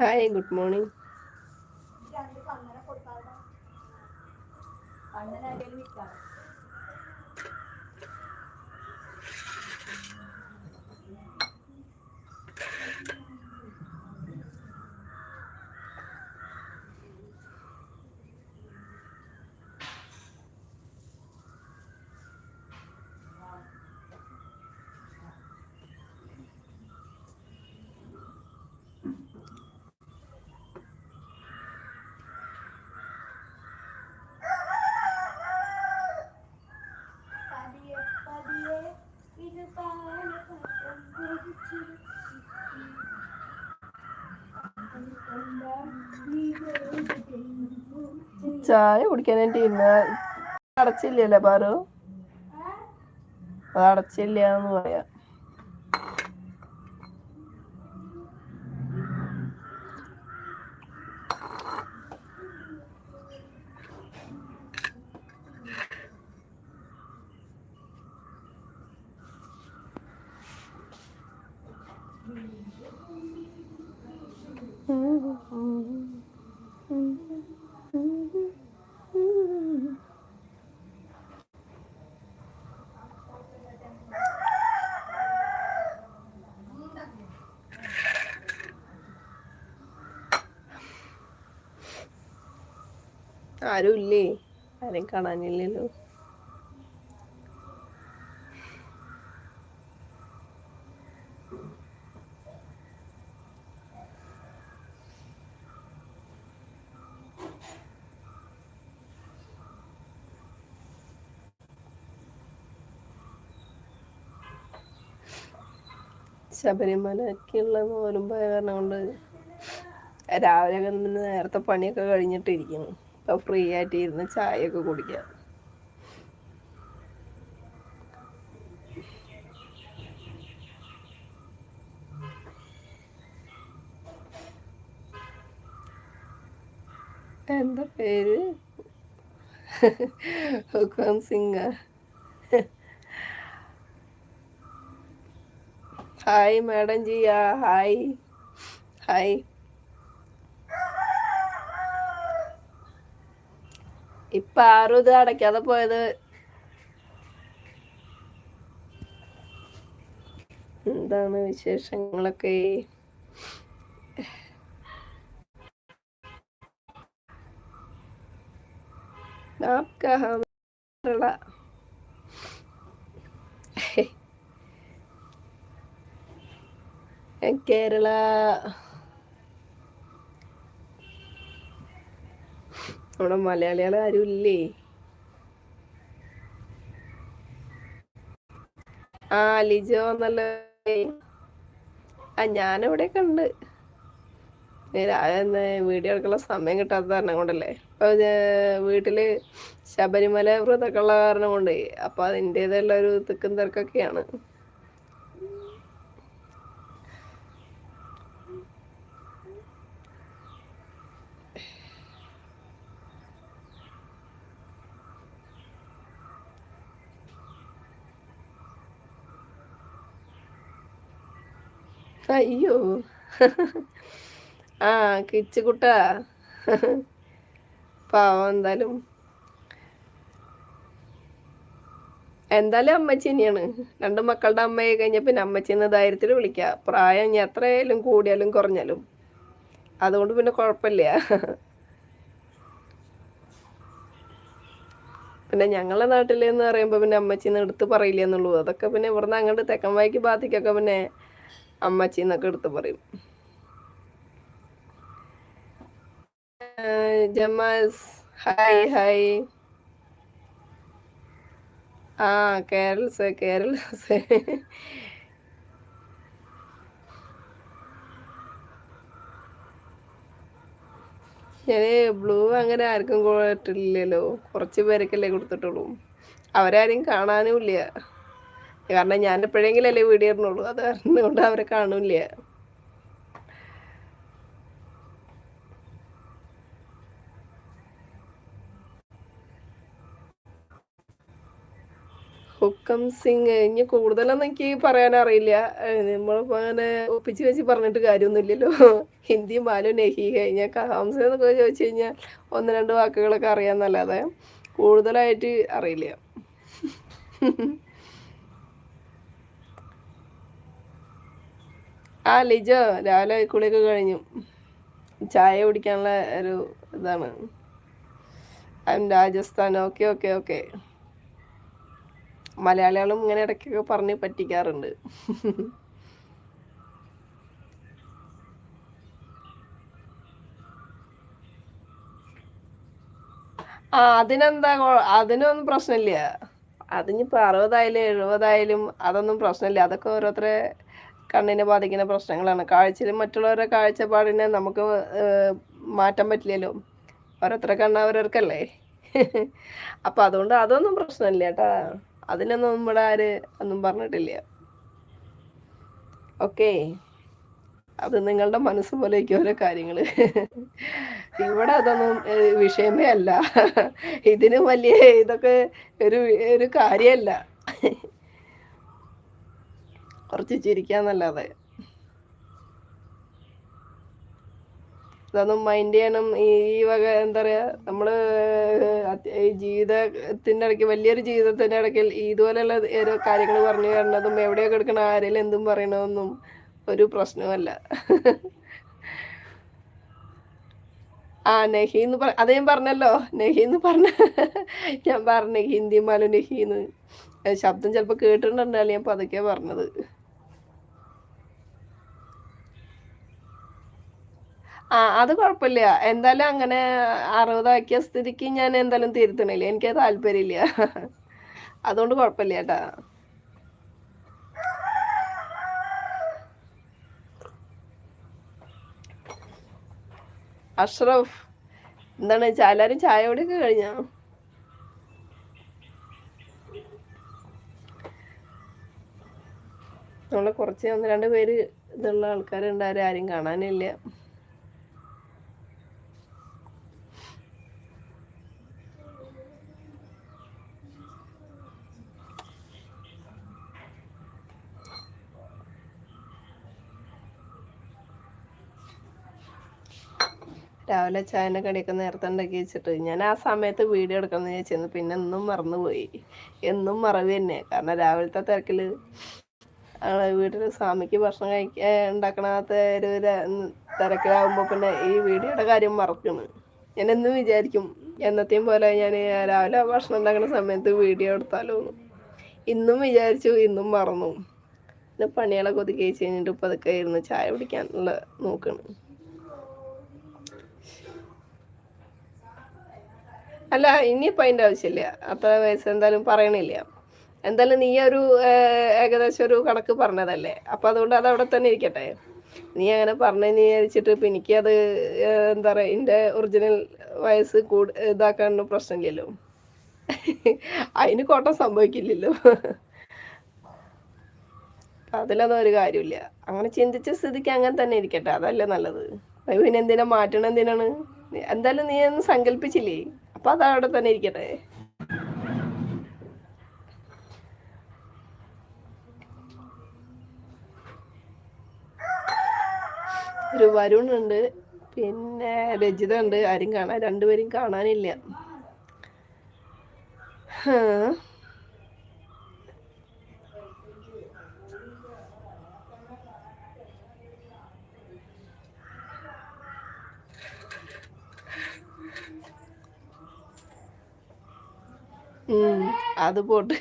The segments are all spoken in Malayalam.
ഹായ് ഗുഡ് മോർണിംഗ് ചായ കുടിക്കാനായിട്ട് ഇന്ന് അടച്ചില്ലല്ലേ പാറു? അത് അടച്ചില്ല എന്ന് പറയാം. ആരും ഇല്ലേ ആരെയും കാണാനില്ലല്ലോ. ശബരിമലക്കുള്ള നോലുമ്പായ കാരണം കൊണ്ട് രാവിലെ നേരത്തെ പണിയൊക്കെ കഴിഞ്ഞിട്ടിരിക്കുന്നു. ഫ്രീ ആയിട്ട് ഇരുന്ന് ചായയൊക്കെ കുടിക്കാം. എന്താ പേര്? Hukam Singh. Hi madam Jiya hi. Hi. ഇപ്പൊ ആരും ഇത് അടയ്ക്കാതെ പോയത്. എന്താണ് വിശേഷങ്ങളൊക്കെ? കേരള. നമ്മുടെ മലയാളികൾ ആരും ഇല്ലേ ആ ലിജോ വന്നല്ലോ. ആ ഞാനിവിടെ കണ്ട് വീഡിയോ എടുക്കാനുള്ള സമയം കിട്ടാത്ത കാരണം കൊണ്ടല്ലേ. അപ്പൊ വീട്ടിൽ ശബരിമല വ്രതൊക്കെ ഉള്ള കാരണം കൊണ്ട്. അപ്പൊ അതിന്റെതായുള്ള ഒരു തിക്കും തിരക്കൊക്കെയാണ്. അയ്യോ. ആ കിച്ചുകുട്ട. പാവം എന്തായാലും. എന്തായാലും അമ്മച്ചി തന്നെയാണ് രണ്ട് മക്കളുടെ അമ്മയെ കഴിഞ്ഞ പിന്നെ അമ്മച്ചി എന്ന ധൈര്യത്തിൽ വിളിക്കുക പ്രായം ഇനി എത്രയായാലും കൂടിയാലും കുറഞ്ഞാലും. അതുകൊണ്ട് പിന്നെ കുഴപ്പമില്ല. പിന്നെ ഞങ്ങളെ നാട്ടിലെന്ന് പറയുമ്പോൾ പിന്നെ അമ്മച്ചിന്ന് എടുത്ത് പറയില്ല എന്നുള്ളൂ. അതൊക്കെ പിന്നെ ഇവിടുന്ന് അങ്ങോട്ട് തെക്കൻ വായിക്ക് ബാധിക്കൊക്കെ പിന്നെ അമ്മച്ചി എന്നൊക്കെ എടുത്ത് പറയും. ജമാസ് ഹായ് ഹായ്. ആ കേരള സെ കേരള ബ്ലൂ അങ്ങനെ ആർക്കും കൊടുത്തിട്ടില്ലല്ലോ കുറച്ച് പേരൊക്കെയല്ലേ കൊടുത്തിട്ടുള്ളൂ. അവരാരും കാണാനും ഇല്ല. കാരണം ഞാൻ എപ്പോഴെങ്കിലല്ലേ വീട് ഇടുന്നുള്ളൂ അത് അറിഞ്ഞുകൊണ്ട് കൊണ്ട് അവരെ കാണൂല ഹുക്കം സിംഗ് ഇനി കൂടുതലൊന്നും എനിക്ക് പറയാൻ അറിയില്ല നമ്മളിപ്പോ അങ്ങനെ ഒപ്പിച്ച് വെച്ച് പറഞ്ഞിട്ട് കാര്യമൊന്നുമില്ലല്ലോ. ഹിന്ദി മാലു നെഹി കഴിഞ്ഞാൽ കഹാംസ എന്നൊക്കെ ചോദിച്ചു കഴിഞ്ഞാൽ ഒന്ന് രണ്ട് വാക്കുകളൊക്കെ അറിയാമെന്നല്ലാതെ കൂടുതലായിട്ട് അറിയില്ല. ആ ലിജോ രാവിലെ കുളിയൊക്കെ കഴിഞ്ഞു. ചായ കുടിക്കാനുള്ള ഒരു ഇതാണ്. I'm Rajasthan. Okay okay okay. മലയാളികളും ഇങ്ങനെ ഇടയ്ക്കൊക്കെ പറഞ്ഞ് പറ്റിക്കാറുണ്ട്. ആ അതിനെന്താ അതിനൊന്നും പ്രശ്നമില്ല. അതിനിപ്പോൾ അറുപതായാലും എഴുപതായാലും അതൊന്നും പ്രശ്നമില്ല. അതൊക്കെ ഓരോരുത്തരെ കണ്ണിനെ ബാധിക്കുന്ന പ്രശ്നങ്ങളാണ്. കാഴ്ചയിൽ മറ്റുള്ളവരുടെ കാഴ്ചപ്പാടിനെ നമുക്ക് മാറ്റാൻ പറ്റില്ലല്ലോ. ഓരോരുത്തരെ കണ്ണ് അവരവർക്കല്ലേ? അപ്പം അതുകൊണ്ട് അതൊന്നും പ്രശ്നമില്ല കേട്ടാ. അതിനൊന്നും ഇവിടെ ആര് ഒന്നും പറഞ്ഞിട്ടില്ല. ഓക്കേ. അത് നിങ്ങളുടെ മനസ്സ് പോലെയൊക്കെ ഓരോ കാര്യങ്ങൾ ഇവിടെ അതൊന്നും വിഷയമേ അല്ല. ഇതിനും വലിയ ഇതൊക്കെ ഒരു ഒരു കാര്യമല്ല. കുറച്ച് ചിരിക്കാന്നല്ലാതെ. ഇതൊന്നും മൈൻഡ് ചെയ്യണം ഈ വക എന്താ പറയാ നമ്മൾ ഈ ജീവിതത്തിന്റെ ഇടയ്ക്ക് വലിയൊരു ജീവിതത്തിന്റെ ഇടയ്ക്ക് ഇതുപോലെയുള്ള ഓരോ കാര്യങ്ങൾ പറഞ്ഞു തരണതും എവിടെയൊക്കെ എടുക്കണം ആരെങ്കിലും എന്തും പറയണമെന്നും ഒരു പ്രശ്നമല്ല ആ നെഹിന്ന് പറ അത് ഞാൻ പറഞ്ഞല്ലോ. നെഹി എന്ന് പറഞ്ഞ ഞാൻ പറഞ്ഞു ഹിന്ദി മാലു നെഹി എന്ന് ശബ്ദം ചിലപ്പോൾ കേട്ടിട്ടുണ്ടല്ലോ ഞാൻ പതുക്കെ പറഞ്ഞത്. ആ അത് കുഴപ്പമില്ല എന്തായാലും അങ്ങനെ അറുപതാക്കിയ സ്ഥിതിക്ക് ഞാൻ എന്തായാലും തിരുത്തണില്ല. എനിക്ക് താല്പര്യമില്ല. അതുകൊണ്ട് കുഴപ്പമില്ല കേട്ടാ. അഷ്റഫ് എന്താണ് എല്ലാരും ചായ കുടിയൊക്കെ കഴിഞ്ഞോ? നമ്മളെ കുറച്ച് ഒന്ന് രണ്ട് പേര് ഇതുള്ള ആൾക്കാരുണ്ടാരും ആരും കാണാനില്ല. രാവിലെ ചായന കടിയൊക്കെ നേരത്തെ ഉണ്ടാക്കി വെച്ചിട്ട് ഞാൻ ആ സമയത്ത് വീഡിയോ എടുക്കണമെന്ന് ചോദിച്ചിരുന്നു പിന്നെ എന്നും മറന്നുപോയി. എന്നും മറവ് തന്നെ. കാരണം രാവിലത്തെ തിരക്കിൽ വീട്ടിൽ സ്വാമിക്ക് ഭക്ഷണം കഴിക്കാൻ ഉണ്ടാക്കണത്തെ ഒരു തിരക്കിലാവുമ്പോൾ പിന്നെ ഈ വീഡിയോയുടെ കാര്യം മറക്കുന്നു ഞാൻ എന്നും വിചാരിക്കും എന്നത്തെയും പോലെ ഞാൻ രാവിലെ ഭക്ഷണം ഉണ്ടാക്കുന്ന സമയത്ത് വീഡിയോ എടുത്താലോ. ഇന്നും വിചാരിച്ചു ഇന്നും മറന്നു. പിന്നെ പണികളൊക്കെ ഒതുക്കി കഴിഞ്ഞിട്ട് ഇപ്പം അതൊക്കെ ഇരുന്ന് ചായ പിടിക്കാനുള്ള നോക്കണം. അല്ല ഇനിയിപ്പോൾ അതിന്റെ ആവശ്യമില്ല. അത്ര വയസ്സ് എന്തായാലും പറയണില്ല. എന്തായാലും നീ ഒരു ഏകദേശം ഒരു കണക്ക് പറഞ്ഞതല്ലേ? അപ്പം അതുകൊണ്ട് അത് അവിടെ തന്നെ ഇരിക്കട്ടെ. നീ അങ്ങനെ പറഞ്ഞെന്ന് വിചാരിച്ചിട്ട് ഇപ്പം എനിക്കത് അത് എന്താ പറയുക എന്റെ ഒറിജിനൽ വയസ്സ് കൂടു ഇതാക്കാനൊന്നും പ്രശ്നമില്ലല്ലോ. അതിന് കോട്ടം സംഭവിക്കില്ലല്ലോ. അതിലൊന്നും ഒരു കാര്യമില്ല. അങ്ങനെ ചിന്തിച്ച സ്ഥിതിക്ക് അങ്ങനെ തന്നെ ഇരിക്കട്ടെ. അതല്ലേ നല്ലത്. പിന്നെ എന്തിനാ മാറ്റണം എന്തിനാണ്? എന്തായാലും നീ ഒന്ന് സങ്കല്പിച്ചില്ലേ? അപ്പൊ അത് അവിടെ തന്നെ ഇരിക്കട്ടെ. ഒരു വരുൺ ഉണ്ട് പിന്നെ രജിത ഉണ്ട് ആരും കാണാൻ രണ്ടുപേരും കാണാനില്ല. ഹാ. അത് പോട്ട്.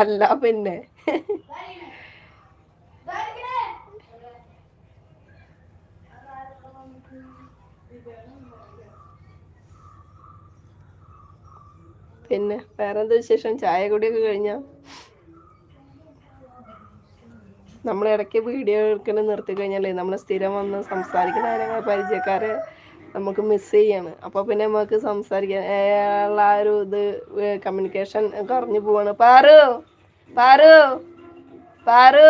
അല്ല പിന്നെ. പിന്നെ വേറെന്താ വിശേഷം? ചായ കുടിയൊക്കെ കഴിഞ്ഞോ? നമ്മൾ ഇടയ്ക്ക് വീഡിയോ എടുക്കണ നിർത്തി കഴിഞ്ഞാലേ നമ്മൾ സ്ഥിരം വന്ന് സംസാരിക്കുന്ന കാര്യങ്ങൾ പരിചയക്കാരെ നമുക്ക് മിസ് ചെയ്യാണ്. അപ്പോൾ പിന്നെ നമുക്ക് സംസാരിക്കാൻ ഏ, ആ ഒരു ഇത് കമ്മ്യൂണിക്കേഷൻ കുറഞ്ഞു പോവാണ്. Paru Paru Paru.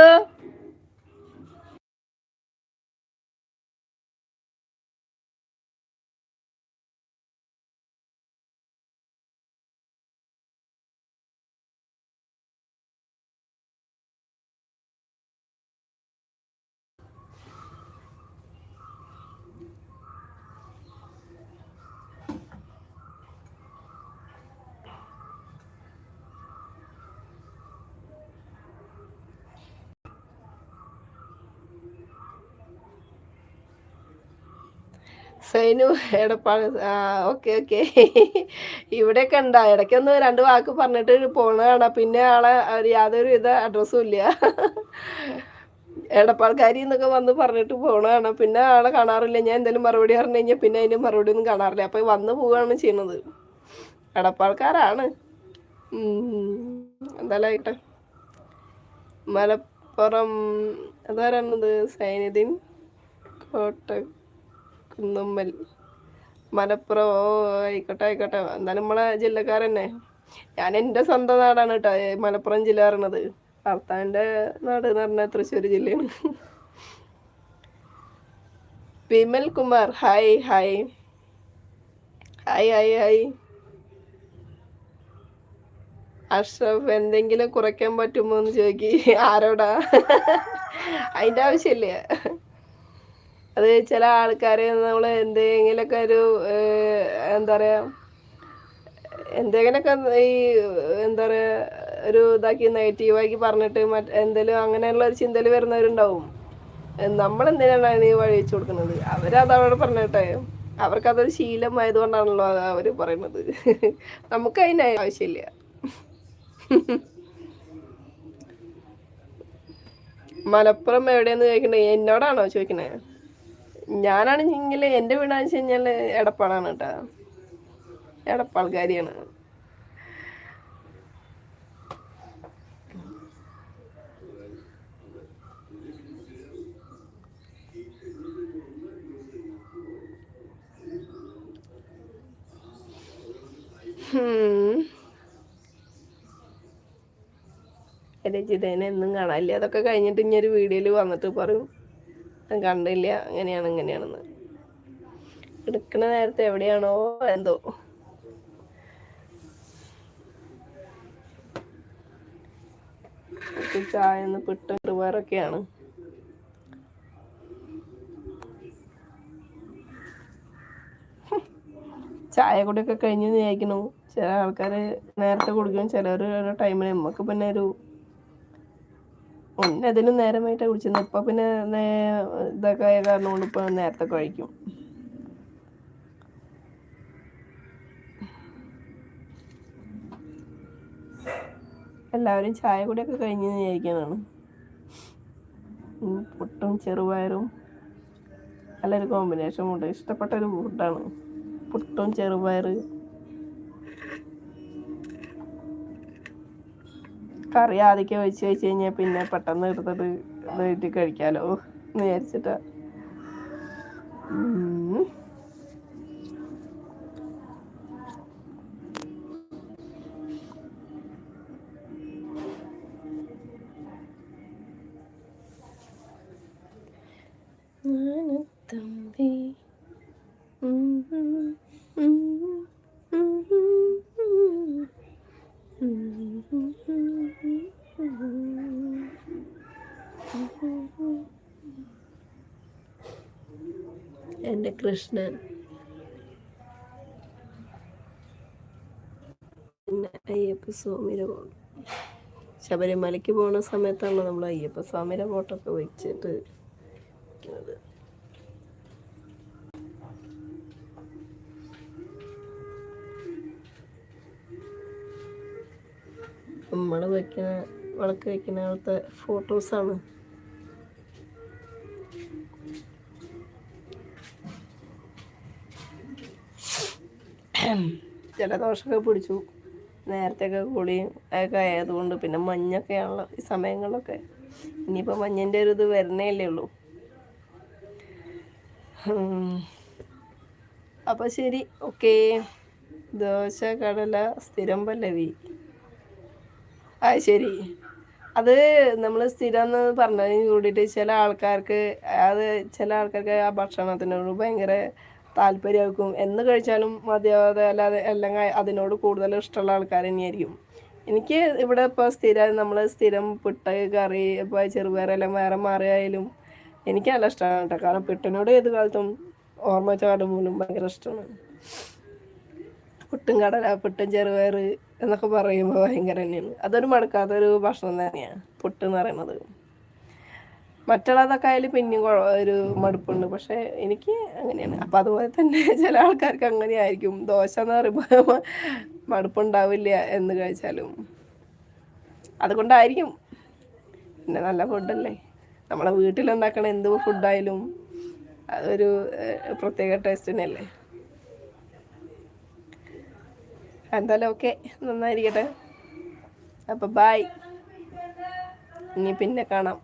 Sainu Edappal okay okay. ഇവിടെയൊക്കെ ഉണ്ടാ ഇടയ്ക്കൊന്ന് രണ്ട് വാക്ക് പറഞ്ഞിട്ട് പോണ പിന്നെ ആളെ യാതൊരു വിധ അഡ്രസ്സും ഇല്ല. എടപ്പാൾക്കാരി എന്നൊക്കെ വന്ന് പറഞ്ഞിട്ട് പോണ പിന്നെ ആളെ കാണാറില്ല. ഞാൻ എന്തെങ്കിലും മറുപടി പറഞ്ഞു കഴിഞ്ഞാൽ പിന്നെ അതിന് മറുപടി ഒന്നും കാണാറില്ല. അപ്പൊ വന്ന് പോവുകയാണ് ചെയ്യുന്നത്. എടപ്പാൾക്കാരാണ്. എന്തായാലും ആയിട്ടെ മലപ്പുറം അതാരാണത് സൈനിധിൻ കോട്ട കുന്നുമ്മൽ മലപ്പുറം ആയിക്കോട്ടെ ആയിക്കോട്ടെ. എന്നാലും നമ്മളെ ജില്ലക്കാരന്നെ. ഞാൻ എന്റെ സ്വന്തം നാടാണ് കേട്ടോ മലപ്പുറം ജില്ല പറയണത്. ഭർത്താവിന്റെ നാട് എന്ന് പറഞ്ഞാൽ തൃശ്ശൂർ ജില്ലയാണ്. Vimal Kumar hi hi. Hi hi hi. Ashraf എന്തെങ്കിലും കുറയ്ക്കാൻ പറ്റുമോ എന്ന് ചോദിക്കി. ആരോടാ? അതിന്റെ ആവശ്യമില്ല. അത് ചില ആൾക്കാരെ നമ്മൾ എന്തെങ്കിലുമൊക്കെ ഒരു എന്താ പറയുക എന്തെങ്കിലുമൊക്കെ ഈ എന്താ പറയുക ഒരു ഇതാക്കി നെഗറ്റീവാക്കി പറഞ്ഞിട്ട് മറ്റ് എന്തെങ്കിലും അങ്ങനെയുള്ള ഒരു ചിന്തയിൽ വരുന്നവരുണ്ടാവും. നമ്മൾ എന്തിനാണ് ഈ വഴി വെച്ച് കൊടുക്കുന്നത്? അവരത് അവിടെ പറഞ്ഞിട്ടെ. അവർക്കതൊരു ശീലമായതുകൊണ്ടാണല്ലോ അവർ പറയുന്നത്. നമുക്ക് അതിന് ആവശ്യമില്ല. മലപ്പുറം എവിടെയെന്ന് ചോദിക്കണേ എന്നോടാണോ ചോദിക്കണേ? ഞാനാണെങ്കിൽ എന്റെ വീടാണെന്ന് വെച്ച് കഴിഞ്ഞാൽ എടപ്പാളാണ് കേട്ടോ. എടപ്പാൾക്കാരിയാണ്. രചിതേനെ എന്നും കാണാനില്ല? അതൊക്കെ കഴിഞ്ഞിട്ട് ഇനി ഒരു വീഡിയോയിൽ വന്നിട്ട് പറയും. കണ്ടില്ല. അങ്ങനെയാണ് ഇങ്ങനെയാണെന്ന്. എടുക്കണ നേരത്തെ എവിടെയാണോ എന്തോ. ചായ ഒന്ന് പിട്ട് കൃവാറൊക്കെയാണ് ചായ കൂടിയൊക്കെ കഴിഞ്ഞ് വിചാരിക്കണു ചില ആൾക്കാർ നേരത്തെ കുടിക്കും ചിലർ ടൈമിന് നമുക്ക് പിന്നെ ഒരു മുന്നേ അതിനും നേരമായിട്ട് കുടിച്ചിരുന്നു ഇപ്പൊ പിന്നെ ഇതൊക്കെ ആയ കാരണം കൊണ്ട് ഇപ്പൊ നേരത്തെ കഴിക്കും. എല്ലാവരും ചായ കൂടിയൊക്കെ കഴിഞ്ഞ് വിചാരിക്കാനാണ് പുട്ടും ചെറുപയറും നല്ലൊരു കോമ്പിനേഷൻ ഉണ്ട് ഇഷ്ടപ്പെട്ട ഒരു ഫുഡാണ് പുട്ടും ചെറുപയറ് കറി ആദ്യമൊക്കെ വെച്ച് വെച്ച് കഴിഞ്ഞാൽ പിന്നെ പെട്ടെന്ന് എടുത്തിട്ട് ഇതായിട്ട് കഴിക്കാലോ എന്ന് കൃഷ്ണൻ പിന്നെ അയ്യപ്പ സ്വാമിയുടെ ഫോട്ടോ ശബരിമലയ്ക്ക് പോണ സമയത്താണ് നമ്മൾ അയ്യപ്പ സ്വാമിയുടെ ഫോട്ടോ ഒക്കെ വെച്ചിട്ട്. നമ്മൾ വെക്കുന്ന വിളക്ക് വെക്കുന്ന ആളത്തെ ഫോട്ടോസാണ് ജലദോഷമൊക്കെ പിടിച്ചു. നേരത്തെയൊക്കെ കുളിയും ഒക്കെ ആയതുകൊണ്ട് പിന്നെ മഞ്ഞൊക്കെയാണല്ലോ ഈ സമയങ്ങളിലൊക്കെ. ഇനിയിപ്പോൾ മഞ്ഞിന്റെ ഒരു ഇത് വരണേ അല്ലേ ഉള്ളൂ അപ്പോൾ ശരി ഓക്കേ. ദോശ കടല സ്ഥിരം പല്ലവി. ആ ശരി. അത് നമ്മൾ സ്ഥിരം എന്ന് പറഞ്ഞതിന് കൂടിയിട്ട് ചില ആൾക്കാർക്ക് അത് ചില ആൾക്കാർക്ക് ആ ഭക്ഷണത്തിനോട് ഭയങ്കര താല്പര്യമായിരിക്കും എന്ന് കഴിച്ചാലും മതിയാതെ അല്ലാതെ അല്ലെങ്കിൽ അതിനോട് കൂടുതൽ ഇഷ്ടമുള്ള ആൾക്കാർ തന്നെയായിരിക്കും. എനിക്ക് ഇവിടെ ഇപ്പോൾ സ്ഥിരം നമ്മൾ സ്ഥിരം പിട്ട കറി ഇപ്പോൾ ചെറുപയറെല്ലാം വേറെ മാറിയായാലും എനിക്ക് നല്ല ഇഷ്ടമാണ് കേട്ടോ. കാരണം പിട്ടനോട് ഏത് കാലത്തും ഓർമ്മ ചാടും പോലും ഭയങ്കര ഇഷ്ടമാണ്. പുട്ടും കടല പുട്ടും ചെറുപയർ എന്നൊക്കെ പറയുമ്പോൾ ഭയങ്കര തന്നെയാണ്. അതൊരു മടുക്കാത്തൊരു ഭക്ഷണം തന്നെയാണ് പുട്ട് എന്ന് പറയുന്നത്. മറ്റുള്ളതൊക്കെ ആയാലും പിന്നെയും ഒരു മടുപ്പുണ്ട്. പക്ഷെ എനിക്ക് അങ്ങനെയാണ്. അപ്പം അതുപോലെ തന്നെ ചില ആൾക്കാർക്ക് അങ്ങനെ ആയിരിക്കും ദോശ എന്ന് പറയുമ്പോൾ മടുപ്പുണ്ടാവില്ല എന്ന് കഴിച്ചാലും. അതുകൊണ്ടായിരിക്കും. പിന്നെ നല്ല ഫുഡല്ലേ നമ്മളെ വീട്ടിലുണ്ടാക്കണ എന്ത് ഫുഡായാലും അതൊരു പ്രത്യേക ടേസ്റ്റ് തന്നെയല്ലേ? എന്തായാലും ഓക്കെ നന്നായിരിക്കട്ടെ. അപ്പം ബായ് ഇനി പിന്നെ കാണാം.